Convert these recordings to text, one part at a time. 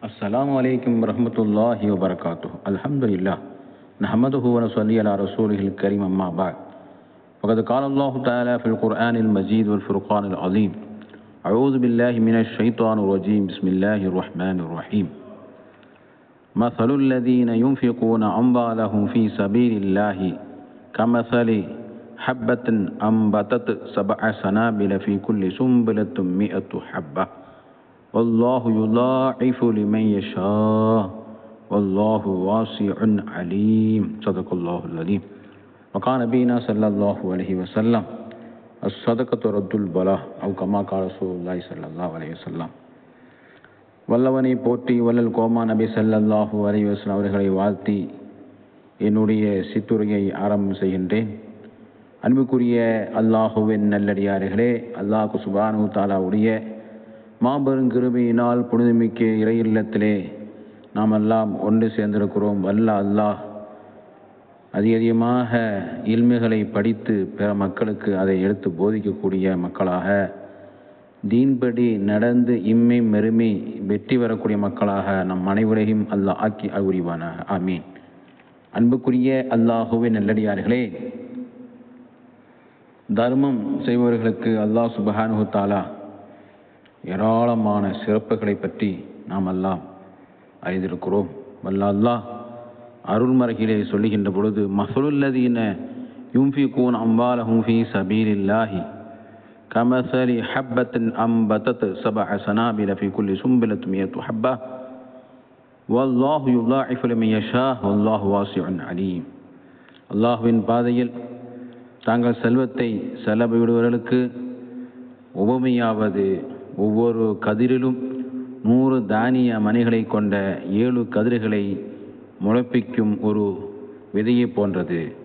السلام عليكم ورحمة الله وبركاته. الحمد لله. نحمده ونصلي على رسوله الكريم أما بعد. وقد قال الله تعالى في القرآن المجيد والفرقان العظيم. أعوذ بالله من الشيطان الرجيم. بسم الله الرحمن الرحيم. مثل الذين ينفقون أموالهم في سبيل الله كمثل حبة أنبتت سبع سنابل في كل سنبلة مئة حبة. والله يضاعف لمن يشاء والله واسع عليم صدق الله العظيم وقال نبينا صلى الله عليه وسلم الصدقة رد البلاء أو كما قال رسول الله صلى الله عليه وسلم வல்லவனை போற்றி வல்லல் கோமா நபி ஸல்லல்லாஹு அலைஹி வஸல்லம் அவர்களை வாழ்த்தி என்னுடைய சித்துரையை ஆரம்பம் செய்கின்றேன் அன்புக்குரிய அல்லாஹுவின் நல்லடியார்களே அல்லாஹு சுபானு தாலாவுடைய மாபெரும் கிருபையினால் புனிதமிக்க இறை இல்லத்திலே நாம் எல்லாம் ஒன்று சேர்ந்திருக்கிறோம். வல்ல அல்லாஹ். அதிக அதிகமாக இல்மைகளை படித்து பிற மக்களுக்கு அதை எடுத்து போதிக்கக்கூடிய மக்களாக தீன்படி நடந்து இம்மை மெருமை வெற்றி வரக்கூடிய மக்களாக நம் அனைவரையும் அல்லாஹ் ஆக்கி அகுரிவான ஆமீன். அன்புக்குரிய அல்லாஹுவின் நல்லடியார்களே தர்மம் செய்பவர்களுக்கு அல்லாஹ் சுபஹானு தாலா ஏராளமான சிறப்புகளை பற்றி நாம் எல்லாம் அறிந்திருக்கிறோம். வல்ல அல்லாஹ் சொல்லுகின்ற பொழுது மசலுல்லதீன யும்பி கூன் அம்பாலஹும் ஃபி சபீலில்லாஹி கமசலி ஹப்பத்தின் அம்பதத் சப சனாபில ஃபி குல்லி சும்பிலத்து மியத்து ஹப்பா வல்லாஹு யுல்லாஹிஃபு லிமன் யஷா வல்லாஹு வாசிஉன் அலீம். அல்லாஹ்வின் பாதையில் தாங்கள் செல்வத்தை செலவிடுவர்களுக்கு உபமையாவது ஒவ்வொரு கதிரிலும் நூறு தானிய மணிகளை கொண்ட ஏழு கதிர்களை முளைப்பிக்கும் ஒரு விதையை போன்றது.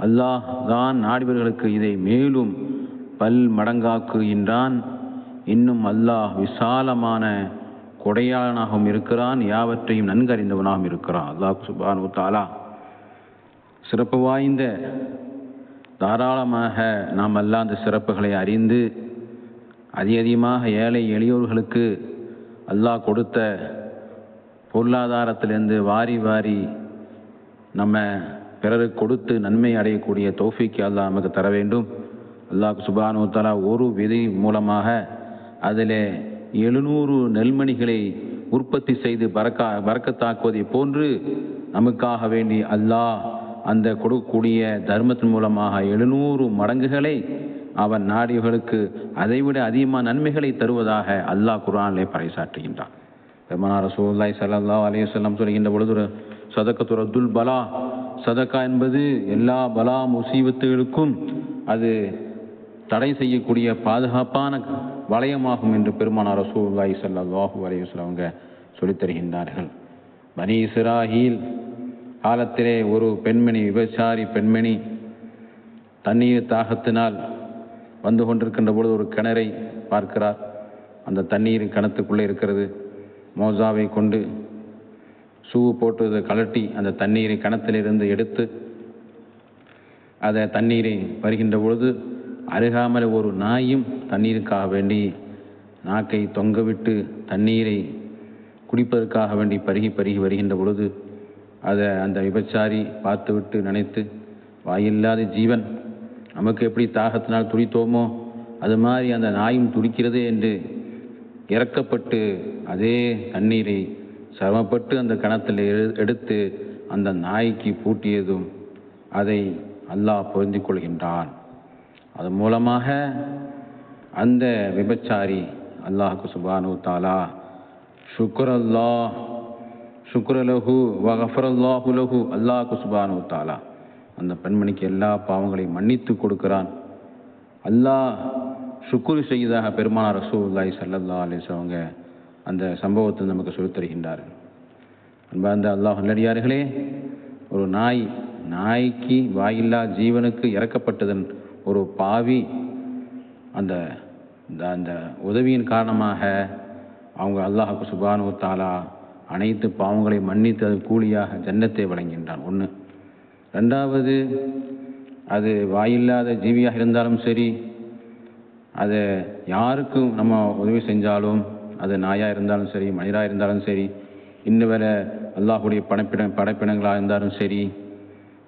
அல்லாஹ் தான் நாடிவர்களுக்கு இதை மேலும் பல் மடங்காக்குகின்றான். இன்னும் அல்லாஹ் விசாலமான கொடையாளனாகவும் இருக்கிறான். யாவற்றையும் நன்கறிந்தவனாகவும் இருக்கிறான். அல்லாஹ் சுபானு தாலா சிறப்பு வாய்ந்த தாராளமாக நாம் அல்லா அந்த சிறப்புகளை அறிந்து அதிகமாக ஏழை எளியோர்களுக்கு அல்லாஹ் கொடுத்த பொருளாதாரத்திலிருந்து வாரி வாரி நம்ம பிறருக்கு கொடுத்து நன்மை அடையக்கூடிய தோஃபிக்கு அல்லாஹ் நமக்கு தர வேண்டும். அல்லாஹ் சுபானு தலா ஒரு விதை மூலமாக அதில் எழுநூறு நெல்மணிகளை உற்பத்தி செய்து பறக்கா பறக்கத்தாக்குவதை போன்று நமக்காக வேண்டி அல்லாஹ் அந்த கொடுக்கக்கூடிய தர்மத்தின் மூலமாக எழுநூறு மடங்குகளை அவன் நாடியவர்களுக்கு அதைவிட அதிகமான நன்மைகளை தருவதாக அல்லாஹ் குரானிலே பறைசாற்றுகின்றான். பெருமனார் ரசூல்லாய் சல்லா அலையுசல்லாம் சொல்கின்ற பொழுது சதக்கத்துர் அப்துல் பலா. சதக்கா என்பது எல்லா பலா முசீபத்துகளுக்கும் அது தடை செய்யக்கூடிய பாதுகாப்பான வளையமாகும் என்று பெருமானார் ரசூல்லாய் சல்லாஹூ அலையுஸ்லாம் அவங்க சொல்லித் தருகின்றார்கள். பனி இஸ்ராஹீல் காலத்திலே ஒரு பெண்மணி விபச்சாரி பெண்மணி தண்ணீர் தாகத்தினால் வந்து கொண்டிருக்கின்ற பொழுது ஒரு கிணறை பார்க்கிறார். அந்த தண்ணீர் கிணத்துக்குள்ளே இருக்கிறது. மோசாவை கொண்டு ஷூ போட்டு கலட்டி அந்த தண்ணீரை கிணத்திலிருந்து எடுத்து அதை தண்ணீரை வருகின்ற பொழுது அருகாமல் ஒரு நாயும் தண்ணீருக்காக வேண்டி நாக்கை தொங்கவிட்டு தண்ணீரை குடிப்பதற்காக வேண்டி பருகி பருகி வருகின்ற பொழுது அதை அந்த விபச்சாரி பார்த்துவிட்டு நினைத்து வாயில்லாத ஜீவன் நமக்கு எப்படி தாகத்தினால் துடித்தோமோ அது மாதிரி அந்த நாயும் துடிக்கிறது என்று இறக்கப்பட்டு அதே தண்ணீரை சிரமப்பட்டு அந்த கணத்தில் எடுத்து அந்த நாய்க்கு பூட்டியதும் அதை அல்லாஹ் பொருந்தி கொள்கின்றான். அது மூலமாக அந்த விபச்சாரி அல்லாஹுக்கு சுபானு தாலா சுக்ர் அல்லாஹ் சுக்ரலஹு அல்லாஹ் லஹு சுபானு தாலா. அந்த பெண்மணிக்கு எல்லா பாவங்களையும் மன்னித்து கொடுக்கிறான். அல்லாஹ் சுக்குரு செய்ததாக பெருமானார் ரசூல்லாய் சல்லல்லா அலிஸ் அவங்க அந்த சம்பவத்தை நமக்கு சொல்லித் தருகின்றார்கள். அன்பார்ந்த அல்லாஹ் நல்லடியார்களே ஒரு நாய் நாய்க்கு வாயில்லா ஜீவனுக்கு இறக்கப்பட்டதன் ஒரு பாவி அந்த அந்த உதவியின் காரணமாக அவங்க அல்லாஹுக்கு சுபானு தாலா அனைத்து பாவங்களை மன்னித்து அது கூலியாக ஜன்னத்தை வழங்கின்றான் ஒன்று ரெண்டாவது அது வாயில்லாத ஜீவியாக இருந்தாலும் சரி அதை யாருக்கும் நம்ம உதவி செஞ்சாலும் அது நாயாக இருந்தாலும் சரி மனிதராக இருந்தாலும் சரி இன்னும் வேற அல்லாஹுடைய படைப்பின படைப்பினங்களாக இருந்தாலும் சரி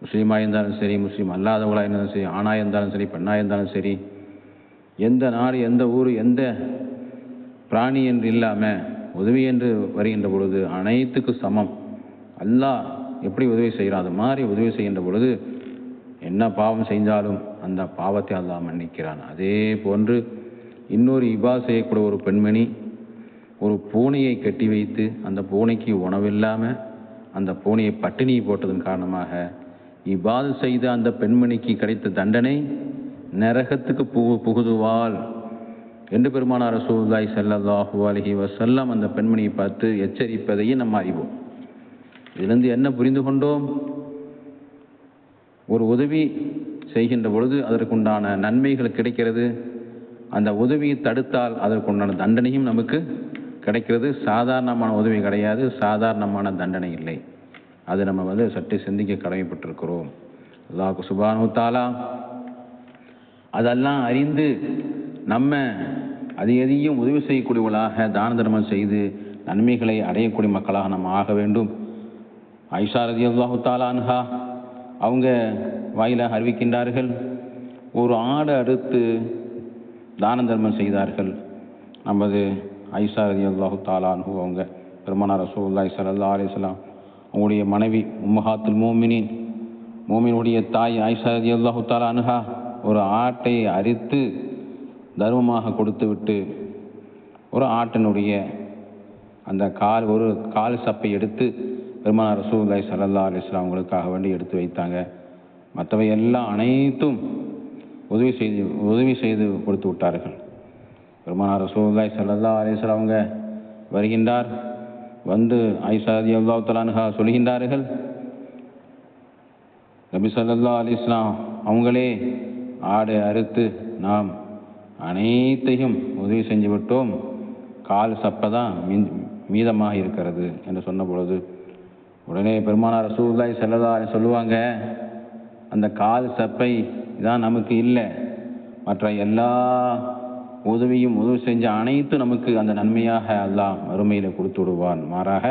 முஸ்லீமாக இருந்தாலும் சரி முஸ்லீம் அல்லாதவங்களாக இருந்தாலும் சரி ஆணாக இருந்தாலும் சரி பெண்ணாக இருந்தாலும் சரி எந்த நாடு எந்த ஊர் எந்த பிராணி என்று இல்லாமல் உதவி என்று வருகின்ற பொழுது அனைத்துக்கு சமம். அல்லாஹ் எப்படி உதவி செய்கிறான் அது மாதிரி உதவி செய்கின்ற பொழுது என்ன பாவம் செஞ்சாலும் அந்த பாவத்தை அல்லாஹ் மன்னிக்கிறான். அதே போன்று இன்னொரு இபா செய்யக்கூடிய ஒரு பெண்மணி ஒரு பூனையை கட்டி வைத்து அந்த பூனைக்கு உணவில்லாமல் அந்த பூனையை பட்டினி போட்டதன் காரணமாக இபாது செய்த அந்த பெண்மணிக்கு கிடைத்த தண்டனை நரகத்துக்கு புகு புகுதுவாள் என்று பெருமானார் ரசூல்லாய் ஸல்லல்லாஹு அலஹி வசல்லாம் அந்த பெண்மணியை பார்த்து எச்சரிப்பதையும் நம்ம அறிவோம். இதிலிருந்து என்ன புரிந்து கொண்டோம்? ஒரு உதவி செய்கின்ற பொழுது அதற்குண்டான நன்மைகள் கிடைக்கிறது. அந்த உதவியை தடுத்தால் அதற்குண்டான தண்டனையும் நமக்கு கிடைக்கிறது. சாதாரணமான உதவி கிடையாது. சாதாரணமான தண்டனை இல்லை. அது நம்ம வந்து சற்று சிந்திக்க கடமைப்பட்டிருக்கிறோம். அல்லாஹ் சுபானு தாலா அதெல்லாம் அறிந்து நம்ம அது எதையும் உதவி செய்யக்கூடியவர்களாக தான தர்மம் செய்து நன்மைகளை அடையக்கூடிய மக்களாக நம்ம ஆக வேண்டும். ஐஷா ரதி அல்லாஹு தாலான்ஹா அவங்க வாயிலாக அறிவிக்கின்றார்கள் ஒரு ஆடு அறுத்து தான தர்மம் செய்தார்கள் நமது ஐஷா ரதி அல்லாஹு தாலான்ஹு அவங்க பெருமானார் ரசூல்லாய் சல்லா அலிஸ்லாம் அவங்களுடைய மனைவி உம்மஹாத்துல் மோமினின் மோமினுடைய தாய் ஐஷா ரதி அல்லாஹு தாலான்ஹா ஒரு ஆட்டை அரித்து தர்மமாக கொடுத்து விட்டு ஒரு ஆட்டினுடைய அந்த கால் ஒரு கால் சப்பை எடுத்து பெருமான ரசூல்லாய் சல்லா அலிஸ்லாம் அவங்களுக்காக வேண்டி எடுத்து வைத்தாங்க. மற்றவை எல்லாம் அனைத்தும் உதவி செய்து உதவி செய்து கொடுத்து விட்டார்கள். பெருமான ரசூல்லாய் சல்லா அலிஸ்லாம் அவங்க வருகின்றார். வந்து ஐசாதி அல்லா தலான்ஹா சொல்கின்றார்கள். நபி சல்லா அலிஸ்லாம் அவங்களே ஆடு அறுத்து நாம் அனைத்தையும் உதவி செஞ்சு விட்டோம் கால் சப்பை தான் மீதமாக இருக்கிறது என்று சொன்ன பொழுது உடனே பெருமானார் ரசூல்லாய் செல்லதா சொல்லுவாங்க அந்த கால் சப்பை தான் நமக்கு இல்லை. மற்ற எல்லா உதவியும் உதவி செஞ்ச அனைத்தும் நமக்கு அந்த நன்மையாக அல்லாஹ் மறுமையில் கொடுத்து விடுவான். மாறாக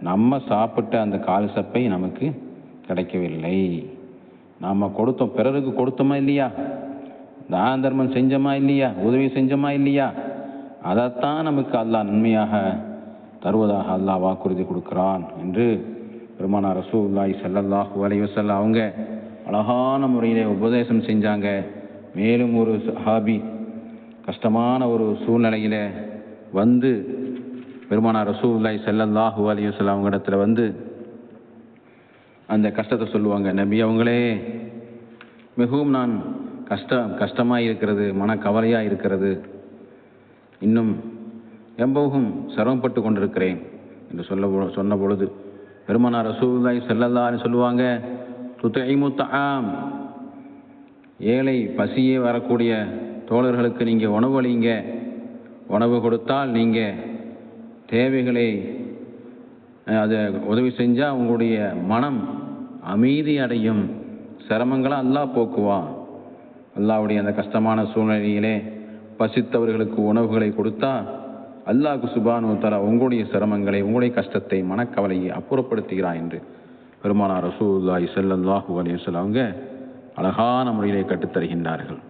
நம்ம சாப்பிட்ட அந்த கால் சப்பை நமக்கு கிடைக்கவில்லை. நாம் கொடுத்தோம் பிறருக்கு கொடுத்தோமா இல்லையா? தான தர்மம் செஞ்சோமா இல்லையா? உதவி செஞ்சோமா இல்லையா? அதைத்தான் நமக்கு அல்லாஹ் நன்மையாக தருவதாக அல்லாஹ் வாக்குறுதி கொடுக்கிறான் என்று பெருமானா ரசூல்லாய் ஸல்லல்லாஹு அலைஹி அவங்க அழகான முறையில் உபதேசம் செஞ்சாங்க. மேலும் ஒரு ஹாபி கஷ்டமான ஒரு சூழ்நிலையில் வந்து பெருமானா ரசூல்லாய் செல்லல்லாஹு அலைஹி அவங்க இடத்துல வந்து அந்த கஷ்டத்தை சொல்லுவாங்க. நம்பி அவங்களே மிகவும் நான் கஷ்டம் கஷ்டமாக இருக்கிறது மன கவலையாக இருக்கிறது. இன்னும் எம்பவும் சிரமப்பட்டு கொண்டிருக்கிறேன் என்று சொல்ல பொ- சொன்ன பொழுது பெருமானார் ரசூலுல்லாஹி செல்லல்லான்னு சொல்லுவாங்க துத்தைமு தஆம் ஏழை பசியே வரக்கூடிய தோழர்களுக்கு நீங்கள் உணவு அளிங்க. உணவு கொடுத்தால் நீங்கள் தேவைகளை அதை உதவி செஞ்சால் உங்களுடைய மனம் அமைதி அடையும். சிரமங்களை அல்லாஹ் போக்குவான். அல்லாவுடைய அந்த கஷ்டமான சூழ்நிலையிலே பசித்தவர்களுக்கு உணவுகளை கொடுத்தா அல்லாஹு சுபானு தலா உங்களுடைய சிரமங்களை உங்களுடைய கஷ்டத்தை மனக்கவலையை அப்புறப்படுத்துகிறாய் என்று பெருமானா ரசூல்லாய் செல்லல்லாஹு அலையுசல் அவங்க அழகான முறையிலே கற்றுத்தருகின்றார்கள்.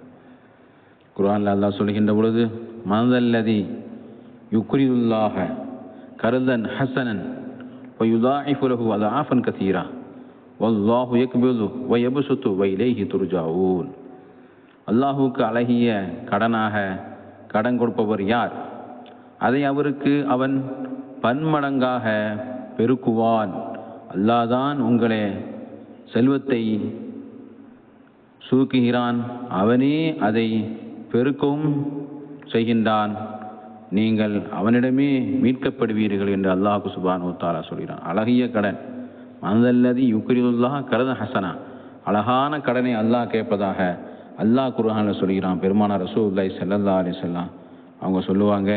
குரான் அல்லா சொல்கின்ற பொழுது மனதல்லதி யுக்ரிதுல்லாக கருதன் ஹசனன் ஒயுதாஹுலகு அது ஆஃபன் கசீரா வல்லாஹு எக்பிது வயபு சுத்து வைலேஹி துர்ஜாவூன் அல்லாஹுவுக்கு அழகிய கடனாக கடன் கொடுப்பவர் யார்? அதை அவருக்கு அவன் பன்மடங்காக பெருக்குவான். அல்லாதான் உங்களே செல்வத்தை சுருக்குகிறான் அவனே அதை பெருக்கவும் செய்கின்றான். நீங்கள் அவனிடமே மீட்கப்படுவீர்கள் என்று அல்லாஹு சுபானு தாலா சொல்கிறான். அழகிய கடன். மனதல்லதி யுக்ரிதுல்லாஹ் கரத ஹசனா. அழகான கடனை அல்லாஹ் கேட்பதாக அல்லாஹ் குர்ஆனில் சொல்கிறான். பெருமானார் ரசூலுல்லாஹி செல்லல்லா அலி செல்லாம் அவங்க சொல்லுவாங்க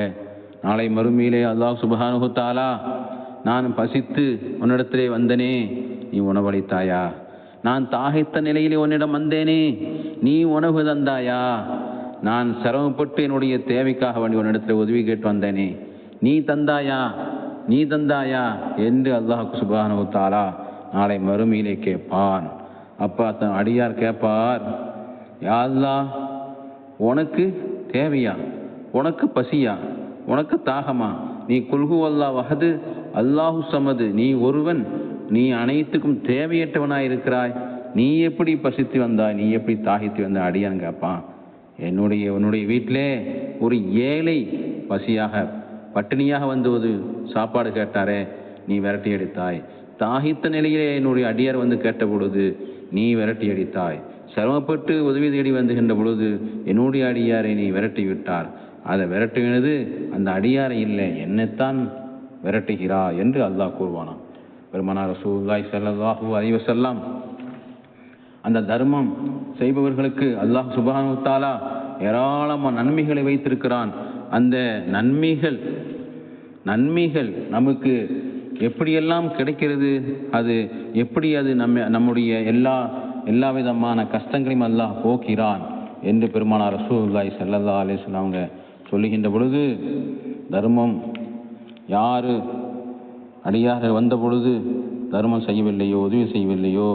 நாளை மறுமையிலே அல்லாஹ் சுப்ஹானஹு நான் பசித்து உன்னிடத்திலே வந்தனே நீ உணவளித்தாயா? நான் தாகைத்த நிலையிலே உன்னிடம் வந்தேனே நீ உணவு தந்தாயா? நான் சிரமப்பட்டு என்னுடைய தேவைக்காக வேண்டி உன்னிடத்தில் உதவி கேட்டு வந்தேனே நீ தந்தாயா? நீ தந்தாயா? என்று அல்லாஹ் சுபானுத்தாரா நாளை மறுமையிலே கேட்பான். அப்பா தன் அடியார் கேட்பார் யா உனக்கு தேவையா? உனக்கு பசியா? உனக்கு தாகமா? நீ குல்ஹு அல்லா வஹது அல்லாஹு சமது. நீ ஒருவன் நீ அனைத்துக்கும் தேவையற்றவனாய் இருக்கிறாய் நீ எப்படி பசித்து வந்தாய்? நீ எப்படி தாகித்து வந்த அடியான் கேட்பான் என்னுடைய உன்னுடைய வீட்டிலே ஒரு ஏழை பசியாக பட்டினியாக வந்துவது சாப்பாடு கேட்டாரே நீ விரட்டி அடித்தாய். தாகித்த நிலையிலே என்னுடைய அடியார் வந்து கேட்ட பொழுது நீ விரட்டி அடித்தாய். சிரமப்பட்டு உதவி தேடி வந்துகின்ற பொழுது என்னுடைய அடியாரை நீ விரட்டி விட்டார். அதை விரட்டுகிறது. அந்த அடியாரை இல்லை என்னைத்தான் விரட்டுகிறா என்று அல்லாஹ் கூறுவானாம். பெருமனார் ரசூல்லாய் ஸல்லல்லாஹு அறிவசல்லாம் அந்த தர்மம் செய்பவர்களுக்கு அல்லாஹ் சுப்ஹானஹு வ ஏராளமான நன்மைகளை வைத்திருக்கிறான். அந்த நன்மைகள் நன்மைகள் நமக்கு எப்படியெல்லாம் கிடைக்கிறது? அது எப்படி அது நம்ம நம்முடைய எல்லா எல்லா விதமான கஷ்டங்களையும் அல்லாஹ் போக்கிறான் என்று பெருமானார் ரசூல்லாய் ஸல்லல்லாஹு அலைஹி அவங்க சொல்லுகின்ற பொழுது தர்மம் யார் அடியாக வந்த பொழுது தர்மம் செய்யவில்லையோ உதவி செய்யவில்லையோ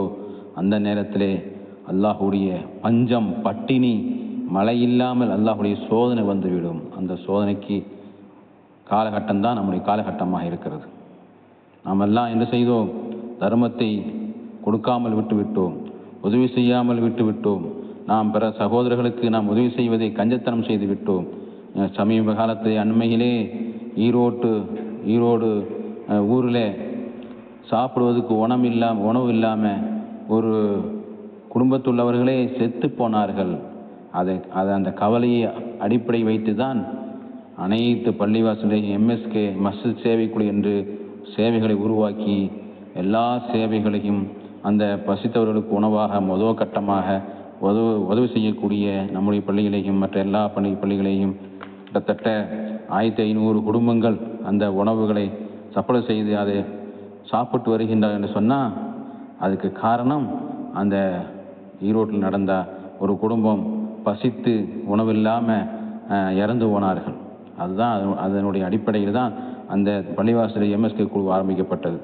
அந்த நேரத்திலே அல்லாஹுடைய பஞ்சம் பட்டினி மழை இல்லாமல் அல்லாஹுடைய சோதனை வந்துவிடும். அந்த சோதனைக்கு காலகட்டம் தான் நம்முடைய காலகட்டமாக இருக்கிறது. நாம் எல்லாம் என்ன செய்தோம்? தர்மத்தை கொடுக்காமல் விட்டுவிட்டோம். உதவி செய்யாமல் விட்டுவிட்டோம். நாம் பிற சகோதரர்களுக்கு நாம் உதவி செய்வதை கஞ்சத்தனம் செய்து விட்டோம் சமீப காலத்து அண்மையிலே ஈரோட்டு ஈரோடு ஊரில் சாப்பிடுவதற்கு உணவு இல்லாம உணவு இல்லாமல் ஒரு குடும்பத்துள்ளவர்களே செத்து போனார்கள். அதை அதை அந்த கவலையை அடிப்படை வைத்து தான் அனைத்து பள்ளிவாசலையும் எம்எஸ்கே மஸ்ஜித் சேவைக்குழு என்று சேவைகளை உருவாக்கி எல்லா சேவைகளையும் அந்த பசித்தவர்களுக்கு உணவாக முதல் கட்டமாக உதவு உதவி செய்யக்கூடிய நம்முடைய பள்ளிகளையும் மற்ற எல்லா பள்ளி பள்ளிகளையும் கிட்டத்தட்ட ஆயிரத்தி ஐநூறு குடும்பங்கள் அந்த உணவுகளை சப்ளை செய்து அதை சாப்பிட்டு வருகின்றார் என்று சொன்னால் அதுக்கு காரணம் அந்த ஈரோட்டில் நடந்த ஒரு குடும்பம் பசித்து உணவில்லாமல் இறந்து போனார்கள். அதுதான் அது- அதனுடைய அடிப்படையில் தான் அந்த பள்ளிவாசல் எம்எஸ்கே குழு ஆரம்பிக்கப்பட்டது.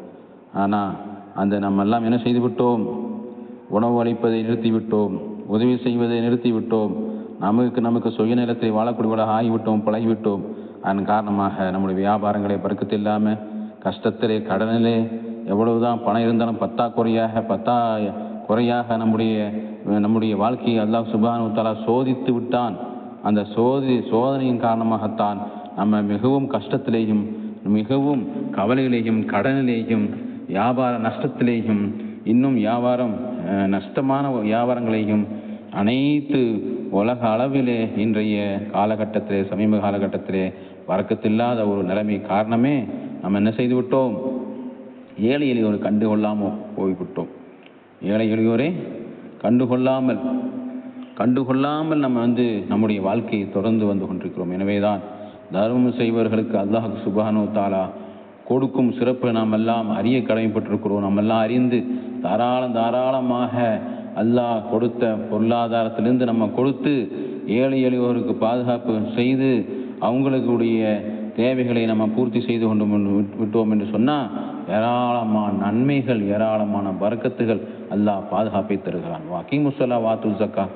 ஆனால் அந்த நம்ம எல்லாம் என்ன செய்துவிட்டோம் உணவு அளிப்பதை நிறுத்திவிட்டோம் உதவி செய்வதை நிறுத்திவிட்டோம் நமக்கு நமக்கு சுயநிலத்தை வாழக்கூடியவர்களாக ஆகிவிட்டோம் பழகிவிட்டோம். அதன் காரணமாக நம்முடைய வியாபாரங்களை பறக்கத்தில்லாமல் கஷ்டத்திலே கடனிலே எவ்வளவுதான் பணம் இருந்தாலும் பத்தா குறையாக பத்தா குறையாக நம்முடைய நம்முடைய வாழ்க்கையை அல்லாஹ் சுப்ஹானஹு சோதித்து விட்டான். அந்த சோதி சோதனையின் காரணமாகத்தான் நம்ம மிகவும் கஷ்டத்திலேயும் மிகவும் கவலையிலேயும் கடனிலேயும் வியாபார நஷ்டத்திலேயும் இன்னும் வியாபாரம் நஷ்டமான வியாபாரங்களையும் அனைத்து உலக அளவிலே இன்றைய காலகட்டத்திலே சமீப காலகட்டத்திலே வரக்கத்தில்லாத ஒரு நிலைமை காரணமே நம்ம என்ன செய்து விட்டோம்? ஏழை எளியோரை கண்டுகொள்ளாமல் போய்விட்டோம். ஏழை எளியோரை கண்டுகொள்ளாமல் கண்டுகொள்ளாமல் நம்ம வந்து நம்முடைய வாழ்க்கையை தொடர்ந்து வந்து கொண்டிருக்கிறோம். எனவே தான் தர்மம் செய்வர்களுக்கு அல்லாஹ் சுபானு தாலா கொடுக்கும் சிறப்பு நாம் எல்லாம் அறிய கடமைப்பட்டிருக்கிறோம். நம்ம எல்லாம் அறிந்து தாராளம் தாராளமாக அல்லாஹ் கொடுத்த பொருளாதாரத்திலிருந்து நம்ம கொடுத்து ஏழை எளியோருக்கு பாதுகாப்பு செய்து அவங்களுக்குடைய தேவைகளை நம்ம பூர்த்தி செய்து கொண்டு விட்டு- விட்டோம் என்று சொன்னால் ஏராளமான நன்மைகள் ஏராளமான பரக்கத்துகள் அல்லாஹ் பாதுகாப்பை தருகிறான். வாக்கிமுசல்லா வாத்து ஜக்கா.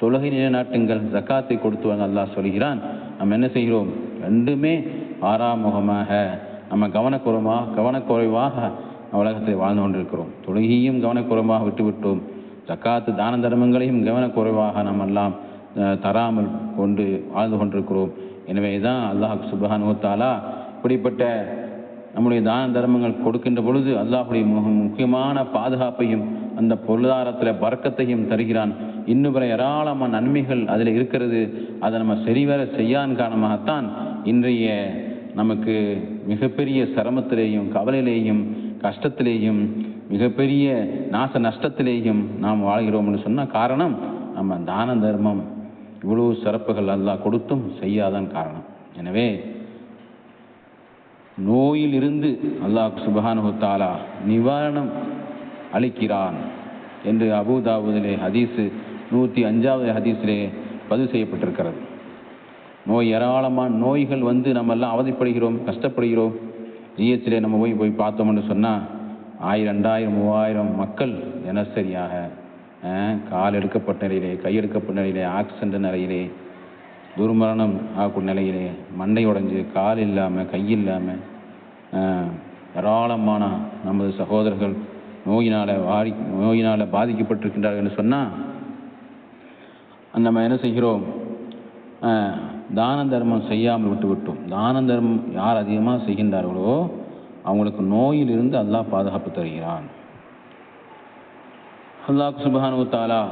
தொழுகை நிலைநாட்டுங்கள் ஜக்காத்தை கொடுத்து அல்லாஹ் சொல்கிறான். நம்ம என்ன செய்கிறோம்? ரெண்டுமே ஆறாமுகமாக நம்ம கவனக்குறமாக கவனக்குறைவாக உலகத்தை வாழ்ந்து கொண்டிருக்கிறோம். தொழுகையும் கவனக்குறமாக விட்டுவிட்டோம். ஜக்காத்து தான தர்மங்களையும் கவனக்குறைவாக நம்ம எல்லாம் தராமல் கொண்டு வாழ்ந்து கொண்டிருக்கிறோம். எனவே தான் அல்லாஹ் சுப்ஹானஹு வ இப்படிப்பட்ட நம்முடைய தான தர்மங்கள் கொடுக்கின்ற பொழுது அல்லாஹுடைய முக்கியமான பாதுகாப்பையும் அந்த பொருளாதாரத்தில் பறக்கத்தையும் தருகிறான். இன்னும் பிற ஏராளமான நன்மைகள் அதில் இருக்கிறது. அதை நம்ம சரிவர செய்யான் காரணமாகத்தான் இன்றைய நமக்கு மிகப்பெரிய சிரமத்திலேயும் கவலையிலேயும் கஷ்டத்திலேயும் மிகப்பெரிய நாச நஷ்டத்திலேயும் நாம் வாழ்கிறோம்னு சொன்னால் காரணம் நம்ம தான தர்மம். இவ்வளவு சிறப்புகள் அல்லாஹ் கொடுத்தும் செய்யாதான் காரணம். எனவே நோயில் இருந்து அல்லாஹ் சுபஹானுத்தாலா நிவாரணம் அளிக்கிறான் என்று அபுதாபுதிலே ஹதீஸு நூற்றி அஞ்சாவது ஹதீஸிலே பதிவு செய்யப்பட்டிருக்கிறது. நோய் ஏராளமான நோய்கள் வந்து நம்ம எல்லாம் அவதிப்படுகிறோம் கஷ்டப்படுகிறோம். ஜிஹெச்சிலே நம்ம போய் போய் பார்த்தோம்னு சொன்னால் ஆயிரம் ரெண்டாயிரம் மூவாயிரம் மக்கள் தினசரியாக கால் எடுக்கப்பட்ட நிலையிலே கையெடுக்கப்பட்ட நிலையிலே ஆக்சிடென்ட் நிலையிலே துர்மரணம் ஆகக்கூடிய நிலையிலே மண்டை உடைஞ்சு கால் இல்லாமல் கை இல்லாமல் ஏராளமான நமது சகோதரர்கள் நோயினால் வாடி நோயினால் பாதிக்கப்பட்டிருக்கின்றார்கள் என்று சொன்னால் நம்ம என்ன செய்கிறோம்? தான தர்மம் செய்யாமல் விட்டுவிட்டோம். தான தர்மம் யார் அதிகமாக செய்கின்றார்களோ அவங்களுக்கு நோயிலிருந்து அல்லாஹ் பாதுகாப்பு தருகிறான். அல்லாஹ் சுபஹானு தாலா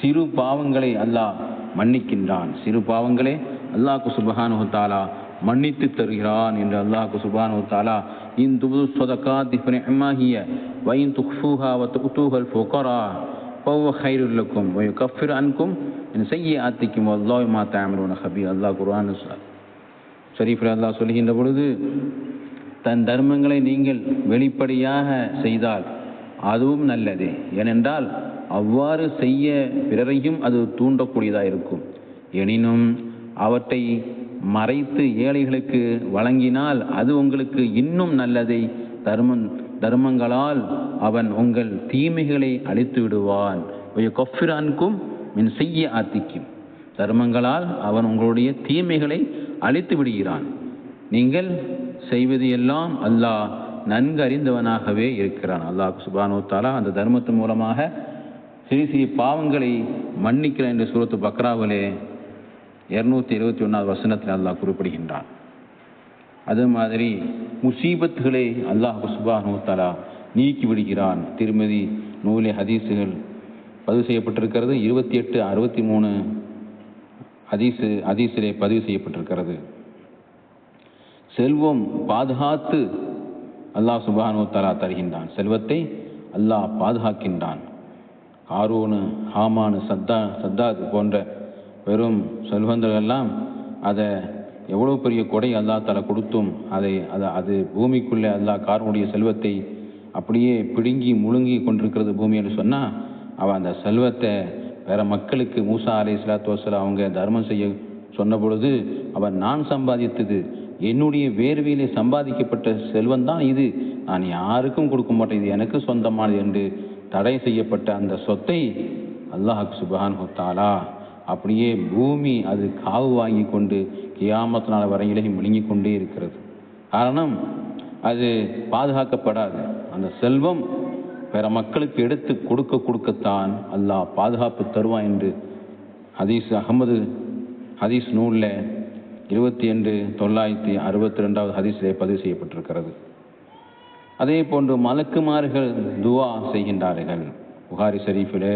சிறு பாவங்களை அல்லாஹ் மன்னிக்கின்றான். சிறு பாவங்களே அல்லாஹ் சுபஹானு தாலா மன்னித்து தருகிறான் என்று அல்லாஹ் சுபானு தாலா இன் துபு சொதகாத் நிஅமாஹிய வைன் துக்ஃபூஹா வ துக்தூஹல் ஃபோக்கரா பௌவ கைருல் லக்கும் கஃபிர் அன்கும் என் செய்ய ஆத்திக்கும் அல்லாஹ் மாத்தாமரோன ஹபி அல்லாஹ் குர்ஆன் ஷரீஃபில் அல்லாஹ் சொல்கின்ற பொழுது தன் தர்மங்களை நீங்கள் வெளிப்படையாக செய்தால் அதுவும் நல்லது. ஏனென்றால் அவ்வாறு செய்ய பிறரையும் அது தூண்டக்கூடியதாக இருக்கும். எனினும் அவற்றை மறைத்து ஏழைகளுக்கு வழங்கினால் அது உங்களுக்கு இன்னும் நல்லதை தர்மம் தர்மங்களால் அவன் உங்கள் தீமைகளை அழித்து விடுவான். கொஃபிரான்கும் மின் செய்ய ஆத்திக்கும். தர்மங்களால் அவன் உங்களுடைய தீமைகளை அழித்து விடுகிறான். நீங்கள் செய்வது எல்லாம் அல்லாஹ் நன்கு அறிந்தவனாகவே இருக்கிறான். அல்லாஹ் சுபானு தாலா அந்த தர்மத்தின் மூலமாக சிறு சிறு பாவங்களை மன்னிக்கிறான் என்று சூரத்து பக்ராவிலே இரநூத்தி இருபத்தி ஒன்றாவது வசனத்தில் அல்லாஹ் குறிப்பிடுகின்றான். அது மாதிரி முசீபத்துகளை அல்லாஹ் சுபானு தாலா நீக்கி விடுகிறான். திருமதி நூலே ஹதீஸுகள் பதிவு செய்யப்பட்டிருக்கிறது. இருபத்தி எட்டு அறுபத்தி மூணு ஹதீஸு ஹதீஸிலே பதிவு செய்யப்பட்டிருக்கிறது. செல்வம் பாதுகாத்து அல்லாஹ் சுபானு தலா தருகின்றான். செல்வத்தை அல்லாஹ் பாதுகாக்கின்றான். ஆரோனு ஹாமானு சத்தா சத்தாத் போன்ற வெறும் செல்வந்தர்கள் எல்லாம் அதை எவ்வளோ பெரிய கொடை அல்லாஹ் தலை கொடுத்தும் அதை அதை அது பூமிக்குள்ளே அல்லாஹ் காரனுடைய செல்வத்தை அப்படியே பிடுங்கி முழுங்கி கொண்டிருக்கிறது பூமி என்று சொன்னால் அவன் அந்த செல்வத்தை வேற மக்களுக்கு மூசா அலை சலாத்து அவங்க தர்மம் செய்ய சொன்ன பொழுது அவன் நான் சம்பாதித்தது என்னுடைய வேர்வையிலே சம்பாதிக்கப்பட்ட செல்வம் தான் இது. நான் யாருக்கும் கொடுக்க மாட்டேன். இது எனக்கு சொந்தமானது என்று தடை செய்யப்பட்ட அந்த சொத்தை அல்லாஹ் சுபஹான் தாலா அப்படியே பூமி அது காவு வாங்கி கொண்டு கியாமத் நாள் வரையிலேயும் முழுங்கி கொண்டே இருக்கிறது. காரணம் அது பாதுகாக்கப்படாது. அந்த செல்வம் பிற மக்களுக்கு எடுத்து கொடுக்க கொடுக்கத்தான் அல்லாஹ் பாதுகாப்பு தருவான் என்று ஹதீஸ் அகமது ஹதீஸ் நூலில் இருபத்தி ரெண்டு தொள்ளாயிரத்தி அறுபத்தி ரெண்டாவது ஹதீஸிலே பதிவு செய்யப்பட்டிருக்கிறது. அதே போன்று மலக்குமார்கள் துவா செய்கின்றார்கள். புகாரி ஷரீஃபிலே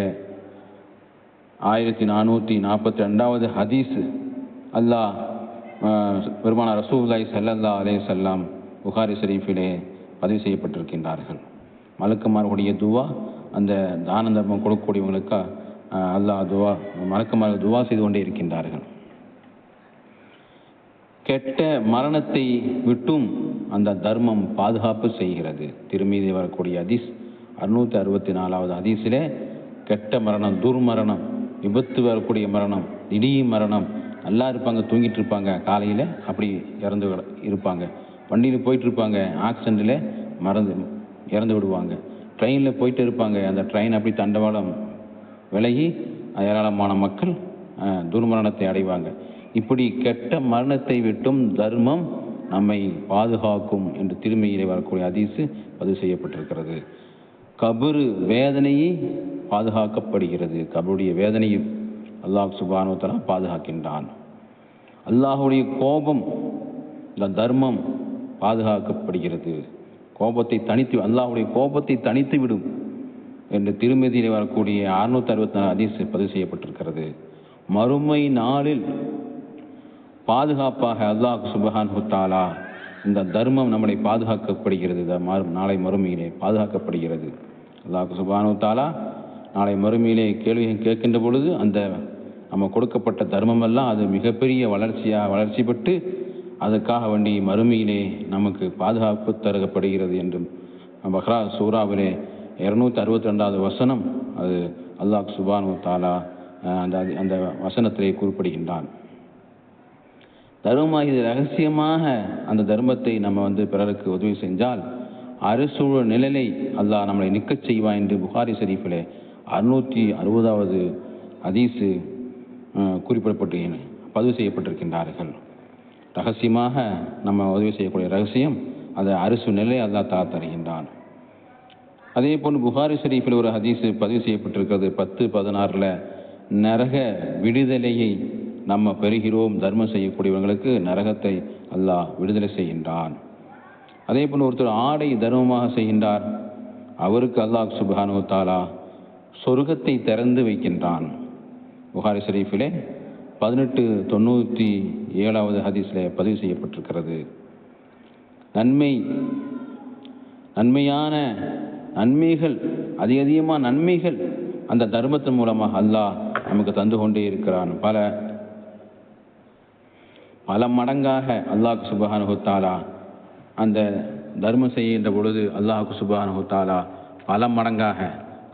ஆயிரத்தி நானூற்றி நாற்பத்தி ரெண்டாவது ஹதீஸ் அல்லாஹ் பெருமான பெருமானார் ரசூலுல்லாஹி அலே செல்லாம் புகாரி ஷரீஃபிலே பதிவு செய்யப்பட்டிருக்கின்றார்கள். மலக்குமார்களுடைய துவா அந்த தான தர்மம் கொடுக்கக்கூடியவங்களுக்கு அல்லாஹ் துவா மலக்குமார்கள் துவா செய்து கொண்டே இருக்கின்றார்கள். கெட்ட மரணத்தை விட்டும் அந்த தர்மம் பாதுகாப்பு செய்கிறது. திருமீதி வரக்கூடிய அதிஸ் அறுநூத்தி அறுபத்தி நாலாவது ஹதீஸிலே கெட்ட மரணம் துர்மரணம் விபத்து வரக்கூடிய மரணம் திடீர் மரணம் நல்லா இருப்பாங்க தூங்கிட்டு இருப்பாங்க காலையில் அப்படி இறந்து விட- இருப்பாங்க. வண்டியில் போயிட்டு இருப்பாங்க ஆக்சிடெண்ட்டில் மறந்து இறந்து விடுவாங்க. ட்ரெயினில் போயிட்டு இருப்பாங்க அந்த ட்ரெயின் அப்படி தண்டவாளம் விலகி ஏராளமான மக்கள் துர்மரணத்தை அடைவாங்க. இப்படி கெட்ட மரணத்தை விட்டும் தர்மம் நம்மை பாதுகாக்கும் என்று திருமையிலே வரக்கூடிய அதிசு பதிவு செய்யப்பட்டிருக்கிறது. கபரு வேதனையை பாதுகாக்கப்படுகிறது. கபருடைய வேதனையும் அல்லாஹ் சுபானுவத்தலா பாதுகாக்கின்றான். அல்லாஹுடைய கோபம் இந்த தர்மம் பாதுகாக்கப்படுகிறது. கோபத்தை தனித்து அல்லாஹுடைய கோபத்தை தனித்து விடும் என்று திருமதியில் வரக்கூடிய அறுநூத்தி அறுபத்தி நாலு அதிசு பதிவு செய்யப்பட்டிருக்கிறது. மறுமை நாளில் பாதுகாப்பாக அல்லாஹ் சுபஹான் ஹுத்தாலா இந்த தர்மம் நம்மளை பாதுகாக்கப்படுகிறது. மறு- நாளை மறுமையிலே பாதுகாக்கப்படுகிறது. அல்லாஹ் சுபஹானு தாலா நாளை மறுமையிலே கேள்வி கேட்கின்ற பொழுது அந்த நம்ம கொடுக்கப்பட்ட தர்மமெல்லாம் அது மிகப்பெரிய வளர்ச்சியாக வளர்ச்சி பெற்று அதுக்காக வேண்டி மறுமையிலே நமக்கு பாதுகாப்பு தருகப்படுகிறது என்றும் பஹ்ரா சூறாவிலே இருநூத்தி அறுபத்தி ரெண்டாவது வசனம் அது அல்லாஹ் சுபானு தாலா அந்த அந்த வசனத்திலே குறிப்பிடுகின்றான். தர்மமாக இது ரகசியமாக அந்த தர்மத்தை நம்ம வந்து பிறருக்கு உதவி செஞ்சால் அரசூழ நிழலை அல்லாஹ் நம்மளை நிற்கச் செய்வான் என்று புகாரி ஷரீஃபில் அறுநூற்றி அறுபதாவது ஹதீஸு குறிப்பிடப்பட்டு பதிவு செய்யப்பட்டிருக்கின்றார்கள். ரகசியமாக நம்ம உதவி செய்யக்கூடிய ரகசியம் அந்த அரசு நிலை அல்லாஹ் தா தருகின்றான். அதே போல் புகாரி ஷரீஃபில் ஒரு ஹதீஸ் பதிவு செய்யப்பட்டிருக்கிறது. பத்து பதினாறில் நரக விடுதலையை நம்ம பெறுகிறோம் தர்மம் செய்யக்கூடியவங்களுக்கு நரகத்தை அல்லாஹ் விடுதலை செய்கின்றான். அதே போல் ஒருத்தர் ஆடை தர்மமாக செய்கின்றார். அவருக்கு அல்லாஹ் சுப்ஹானு தாலா சொர்க்கத்தை திறந்து வைக்கின்றான். புகாரி ஷரீஃபிலே பதினெட்டு தொண்ணூற்றி ஏழாவது ஹதீஸில் பதிவு செய்யப்பட்டிருக்கிறது. நன்மை நன்மையான நன்மைகள் அதிக அதிகமாக நன்மைகள் அந்த தர்மத்தின் மூலமாக அல்லாஹ் நமக்கு தந்து கொண்டே இருக்கிறான். பல பல மடங்காக அல்லாஹ் சுபஹானஹு தஆலா அந்த தர்மம் செய்கின்ற பொழுது அல்லாஹ் சுபஹானஹு தஆலா பல மடங்காக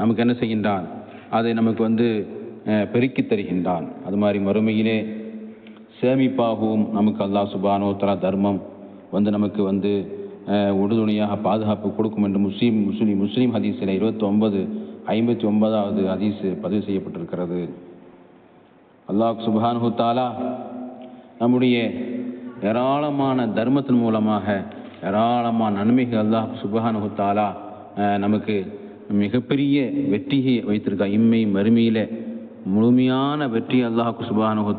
நமக்கு என்ன செய்கின்றான்? அதை நமக்கு வந்து பெருக்கி பெருக்கித் தருகின்றான். அது மாதிரி மறுமையிலே சேமிப்பாகவும் நமக்கு அல்லாஹ் சுபானோத்தரா தர்மம் வந்து நமக்கு வந்து உடுதுணையாக உறுதுணையாக பாதுகாப்பு கொடுக்கும் என்று முஸ்லீம் முஸ்லீம் முஸ்லீம் ஹதீஸில் இருபத்தி ஒன்பது ஐம்பத்தி ஒன்பதாவது ஹதீஸ் பதிவு செய்யப்பட்டிருக்கிறது. அல்லாஹ் சுப்ஹானஹு ஹுத்தாலா நம்முடைய ஏராளமான தர்மத்தின் மூலமாக ஏராளமான நன்மைகள் அல்லாஹ் சுப்ஹானஹு நமக்கு மிகப்பெரிய வெற்றியை வைத்திருக்கா இம்மை மறுமையில் முழுமையான வெற்றி அல்லாஹ் சுப்ஹானஹு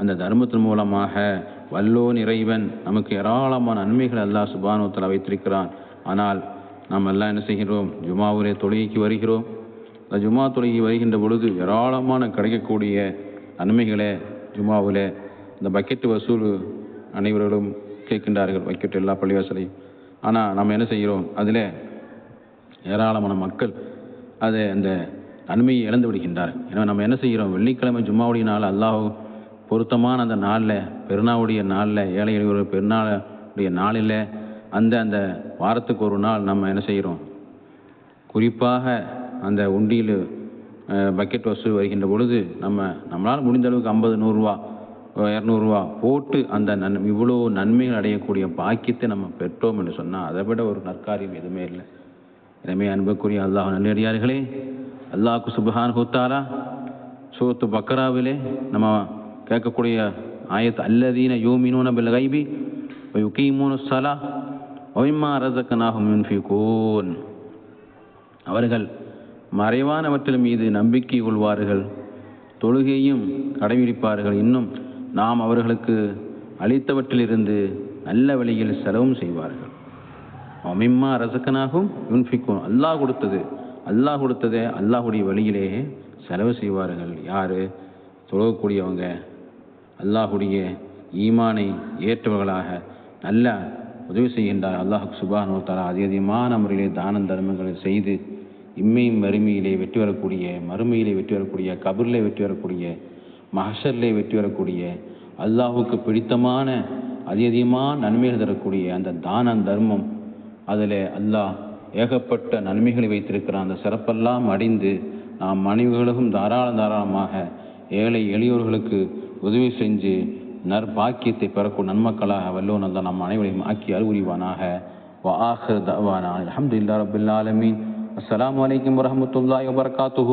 அந்த தர்மத்தின் மூலமாக வல்லோன் இறைவன் நமக்கு ஏராளமான நன்மைகள் அல்லாஹ் சுப்ஹானஹு வைத்திருக்கிறான். ஆனால் நாம் எல்லாம் என்ன செய்கிறோம் ஜுமாவுரே தொழுகைக்கு வருகிறோம். அந்த ஜுமா தொழுகி வருகின்ற பொழுது ஏராளமான கிடைக்கக்கூடிய நன்மைகளை ஜுமாவில் இந்த பக்கெட் வசூல் அனைவர்களும் கேட்கின்றார்கள் பக்கெட் எல்லா பள்ளிவாசலையும் ஆனால் நம்ம என்ன செய்கிறோம்? அதில் ஏராளமான மக்கள் அதை அந்த நன்மையை இழந்து விடுகின்றார்கள். எனவே நம்ம என்ன செய்கிறோம்? வெள்ளிக்கிழமை ஜும்மாவுடைய நாள் அல்லாஹ் பொருத்தமான அந்த நாளில் பெருநாளுடைய நாளில் ஏழை எளியோர் பெருநாளுடைய நாளில் அந்த அந்த வாரத்துக்கு ஒரு நாள் நம்ம என்ன செய்கிறோம்? குறிப்பாக அந்த உண்டியில் பக்கெட் வசூல் வருகின்ற பொழுது நம்ம நம்மளால் முடிந்த அளவுக்கு ஐம்பது நூறுரூவா இரநூறுவா போட்டு அந்த நன் இவ்வளோ நன்மைகள் அடையக்கூடிய பாக்கியத்தை நம்ம பெற்றோம் என்று சொன்னால் அதை விட ஒரு நற்காரியம் எதுவுமே இல்லை. எனவே அன்புக்குரிய அல்லாஹ் நல்லடியார்களே அல்லாஹ்க்கு சுபஹான் ஹூத்தாரா சூத்து பக்கராவிலே நம்ம கேட்கக்கூடிய ஆயத் அல்லதீன யூமினூன பில் கைபி யுகீமூனு சலா ஒய்மா ரசக்கனாகும் கோன் அவர்கள் மறைவானவற்றின் மீது நம்பிக்கை கொள்வார்கள் தொழுகையும் கடைபிடிப்பார்கள். இன்னும் நாம் அவர்களுக்கு அளித்தவற்றிலிருந்து நல்ல வழியில் செலவும் செய்வார்கள். அமிம்மா ரசக்கனாகவும் யுன்ஃபிக்கும் அல்லாஹ் கொடுத்தது அல்லாஹ் கொடுத்ததை அல்லாஹுடைய வழியிலே செலவு செய்வார்கள். யார்? தொழக்கூடியவங்க அல்லாஹுடைய ஈமானை ஏற்றவர்களாக நல்ல உதவி செய்கின்றார் அல்லாஹ் சுபானோ தலா அதி அதிகமான முறையிலே தான தர்மங்களை செய்து இம்மையும் வறுமையிலே வெற்றி வரக்கூடிய மறுமையிலே வெற்றி வரக்கூடிய கபூரிலே வெற்றி வரக்கூடிய மஹஷரிலே வெற்றி வரக்கூடிய அல்லாஹுக்கு பிடித்தமான அதிக அதிகமான நன்மைகள் தரக்கூடிய அந்த தான தர்மம் அதில் அல்லாஹ் ஏகப்பட்ட நன்மைகளை வைத்திருக்கிறான் அந்த சிறப்பெல்லாம் அடைந்து நாம் மனைவிகளுக்கும் தாராள தாராளமாக ஏழை எளியோர்களுக்கு உதவி செஞ்சு நற்பாக்கியத்தை பெறக்கூடிய நன்மக்களாக வல்லோன் அல்லா நம் அனைவரையும் ஆக்கி அருள்புரிவானாக وآخر دعوانا الحمد لله رب العالمين السلام عليكم ورحمة الله وبركاته